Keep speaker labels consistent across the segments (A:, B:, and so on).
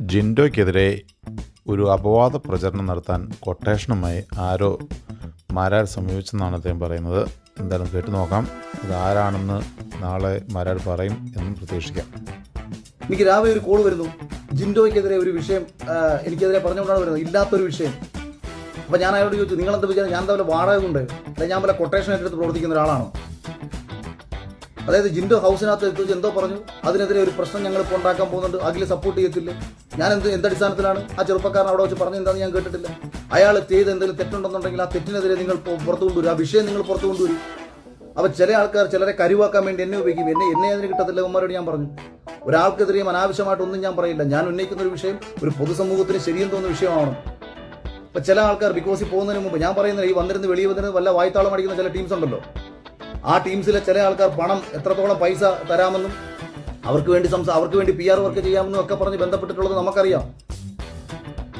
A: ജിൻഡോയ്ക്കെതിരെ ഒരു അപവാദ പ്രചരണം നടത്താൻ കൊട്ടേഷനുമായി ആരോ മാരാർ സമീപിച്ചെന്നാണ് അദ്ദേഹം പറയുന്നത്. എന്തായാലും കേട്ടു നോക്കാം. ഇത് ആരാണെന്ന് നാളെ മാരാർ പറയും എന്നും പ്രതീക്ഷിക്കാം.
B: എനിക്ക് രാവിലെ ഒരു കോൾ വരുന്നു. ജിൻഡോയ്ക്കെതിരെ ഒരു വിഷയം എനിക്കെതിരെ പറഞ്ഞുകൊണ്ടാണ് വരുന്നത്. ഇല്ലാത്തൊരു വിഷയം. അപ്പം ഞാൻ അയാളോട് ചോദിച്ചു നിങ്ങൾ എന്താ വിചാരം ഞാൻ എന്താ പോലെ കൊണ്ട് അല്ലെങ്കിൽ ഞാൻ വല്ല കൊട്ടേഷൻ ഏറ്റെടുത്ത് പ്രവർത്തിക്കുന്ന ഒരാളാണോ? അതായത് ജിൻഡോ ഹൗസിനകത്ത് എത്തിച്ച് എന്തോ പറഞ്ഞു. അതിനെതിരെ ഒരു പ്രശ്നം ഞങ്ങൾ ഇപ്പോൾ ഉണ്ടാക്കാൻ പോകുന്നുണ്ട്. അഖിൽ സപ്പോർട്ട് ചെയ്യത്തില്ല. ഞാൻ എന്ത് എന്തടിസ്ഥാനത്തിലാണ് ആ ചെറുപ്പക്കാരൻ അവിടെ വെച്ച് പറഞ്ഞു എന്താണെന്ന് ഞാൻ കേട്ടിട്ടില്ല. അയാൾ ചെയ്ത് എന്തെങ്കിലും തെറ്റുണ്ടെന്നുണ്ടെങ്കിൽ ആ തെറ്റിനെതിരെ നിങ്ങൾ പുറത്തു കൊണ്ടുവരും. ആ വിഷയം നിങ്ങൾ പുറത്തു കൊണ്ടുവരും. അപ്പോൾ ചില ആൾക്കാർ ചിലരെ കരുവാക്കാൻ വേണ്ടി എന്നെ ഉപയോഗിക്കും. എന്നെ എന്നെ അതിന് കിട്ടത്തില്ല ഉമ്മരോട് ഞാൻ പറഞ്ഞു. ഒരാൾക്കെതിരെയും അനാവശ്യമായിട്ടൊന്നും ഞാൻ പറയില്ല. ഞാൻ ഉന്നയിക്കുന്ന ഒരു വിഷയം ഒരു പൊതുസമൂഹത്തിന് ശരിയെന്ന് തോന്നുന്ന വിഷയമാണ്. അപ്പോൾ ചില ആൾക്കാർ ബിക്കോസിൽ പോകുന്നതിന് മുമ്പ് ഞാൻ പറയുന്നത് ഈ വന്നിരുന്ന് വെളിയിൽ വന്നിരുന്ന് വല്ല വായ്ത്താളം അടിക്കുന്ന ചില ടീംസ് ഉണ്ടല്ലോ. ആ ടീംസിലെ ചില ആൾക്കാർ പണം എത്രത്തോളം പൈസ തരാമെന്നും അവർക്ക് വേണ്ടി സംസാ അവർക്ക് വേണ്ടി പി ആർ വർക്ക് ചെയ്യാമെന്നും ഒക്കെ പറഞ്ഞ് ബന്ധപ്പെട്ടിട്ടുള്ളത് നമുക്കറിയാം.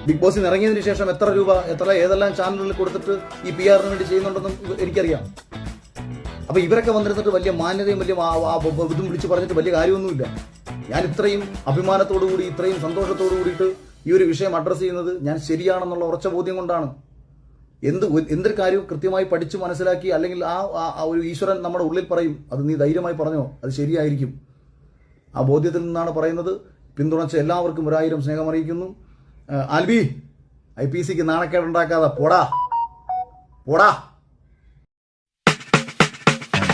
B: ബിഗ് ബോസിൽ ഇറങ്ങിയതിന് ശേഷം എത്ര രൂപ എത്ര ഏതെല്ലാം ചാനലുകളിൽ കൊടുത്തിട്ട് ഈ പി ആറിന് വേണ്ടി ചെയ്യുന്നുണ്ടെന്നും എനിക്കറിയാം. അപ്പൊ ഇവരൊക്കെ വന്നിരുന്നിട്ട് വലിയ മാന്യതയും വലിയ ഇതും വിളിച്ച് പറഞ്ഞിട്ട് വലിയ കാര്യമൊന്നുമില്ല. ഞാൻ ഇത്രയും അഭിമാനത്തോടു കൂടി ഇത്രയും സന്തോഷത്തോടു കൂടിയിട്ട് ഈ ഒരു വിഷയം അഡ്രസ്സ് ചെയ്യുന്നത് ഞാൻ ശരിയാണെന്നുള്ള ഉറച്ച ബോധ്യം കൊണ്ടാണ്. എന്ത് എന്തൊരു കാര്യവും കൃത്യമായി പഠിച്ചു മനസ്സിലാക്കി അല്ലെങ്കിൽ ആ ഒരു ഈശ്വരൻ നമ്മുടെ ഉള്ളിൽ പറയും അത് നീ ധൈര്യമായി പറഞ്ഞോ അത് ശരിയായിരിക്കും. ആ ബോധ്യത്തിൽ നിന്നാണ് പറയുന്നത്. പിന്തുണച്ച എല്ലാവർക്കും ഒരായിരം സ്നേഹം അറിയിക്കുന്നു ആ, ആൽബി ഐ പി സിക്ക് നാണക്കേടുണ്ടാക്കാതെ പോടാ. പോടാ.